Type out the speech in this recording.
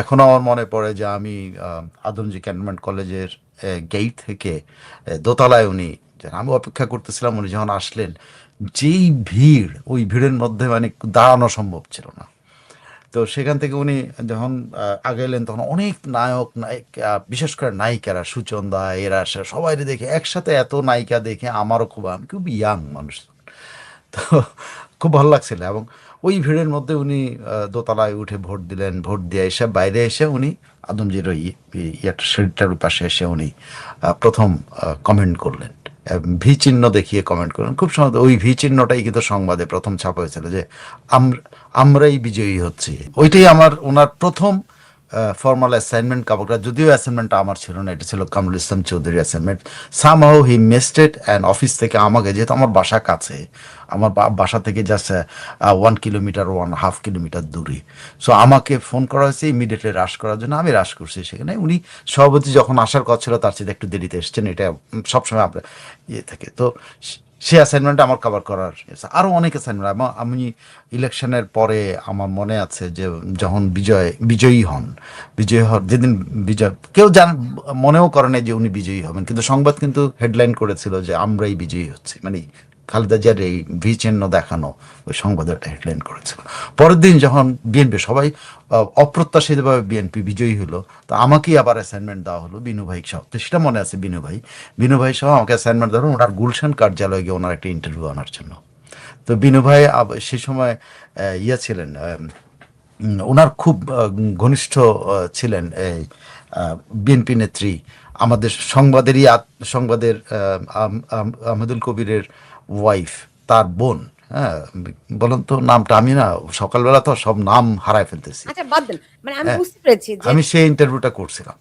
এখনও আমার মনে পড়ে যে আমি আদমজি ক্যান্টনমেন্ট কলেজের গেট থেকে দোতলায় উনি। আমি অপেক্ষা করতেছিলাম, উনি যখন আসলেন, যেই ভিড়, ওই ভিড়ের মধ্যে মানে দাঁড়ানো সম্ভব ছিল না তো সেখান থেকে উনি যখন আগে এলেন, তখন অনেক নায়ক, নায়িক বিশেষ করে নায়িকারা সুচন্দা এরা সবাই দেখে, একসাথে এত নায়িকা দেখে আমারও খুব, আমি খুব ইয়াং মানুষ তো খুব ভালো লাগছিল এবং ওই ভিড়ের মধ্যে উনি দোতলায় উঠে ভোট দিলেন, ভোট দিয়ে এসে বাইরে এসে উনি আদমজির ওই ইয়েটা, শরীরটার পাশে এসে উনি প্রথম কমেন্ট করলেন। ভি চিহ্ন দেখিয়ে কমেন্ট করলেন। খুব সহজ, ওই ভি চিহ্নটাই কিন্তু সংবাদে প্রথম ছাপা হয়েছিল যে আম- আমরাই বিজয়ী হচ্ছি। ওইটাই আমার, ওনার প্রথম ফর্মাল অ্যাসাইনমেন্ট কাপড়টা যদিও অ্যাসাইনমেন্টটা আমার ছিল না, এটা ছিল Kamrul Islam Chowdhury assignment somehow he messed and office থেকে আমাকে, যেহেতু আমার বাসা কাছে, আমার বাসা থেকে just one kilometre one half kilometre দূরে। সো আমাকে ফোন করা হয়েছে ইমিডিয়েটলি রাশ করার জন্য আমি রাশ করছি সেখানে। উনি সভাপতি যখন আসার কথা ছিল, তার সাথে একটু দেরিতে এসছেন, এটা সবসময় আপনার ইয়ে থাকে। তো সে অ্যাসাইনমেন্ট আমার কভার করার। আরও অনেক অ্যাসাইনমেন্ট আমি ইলেকশনের পরে আমার মনে আছে যে যখন বিজয় বিজয়ী হন বিজয়ী হন যেদিন বিজয় কেউ জান মনেও করে না যে উনি বিজয়ী হবেন, কিন্তু সংবাদ কিন্তু হেডলাইন করেছিল যে আমরাই বিজয়ী হচ্ছি মানে খালেদা জিয়ার এই ভি চিহ্ন দেখানো ওই সংবাদে একটা হেডলাইন করেছিল। পরের দিন যখন বিএনপি সবাই অপ্রত্যাশিতভাবে বিএনপি বিজয়ী হলো তো আমাকেই আবার অ্যাসাইনমেন্ট দেওয়া হলো বিনু ভাই সহ। তো সেটা মনে আছে বিনু ভাই? বিনু ভাই সহ আমাকে অ্যাসাইনমেন্ট দেওয়া ওনার গুলশান কার্যালয়ে গিয়ে ওনার একটা ইন্টারভিউ আনার জন্য। তো বিনু ভাই সে সময় ইয়ে ছিলেন ওনার খুব ঘনিষ্ঠ ছিলেন এই বিএনপি নেত্রী। আমাদের সংবাদেরই সংবাদের আহ, আম- আম- আহমেদুল কবিরের ওয়াইফ তার বোন হ্যাঁ বলুন তো নামটা আমি না সকালবেলা তো সব নাম হারায় ফেলতেছি আচ্ছা বাদ দেন মানে আমি হ্যাঁ। বুঝতে পেরেছি আমি সেই ইন্টারভিউটা করছিলাম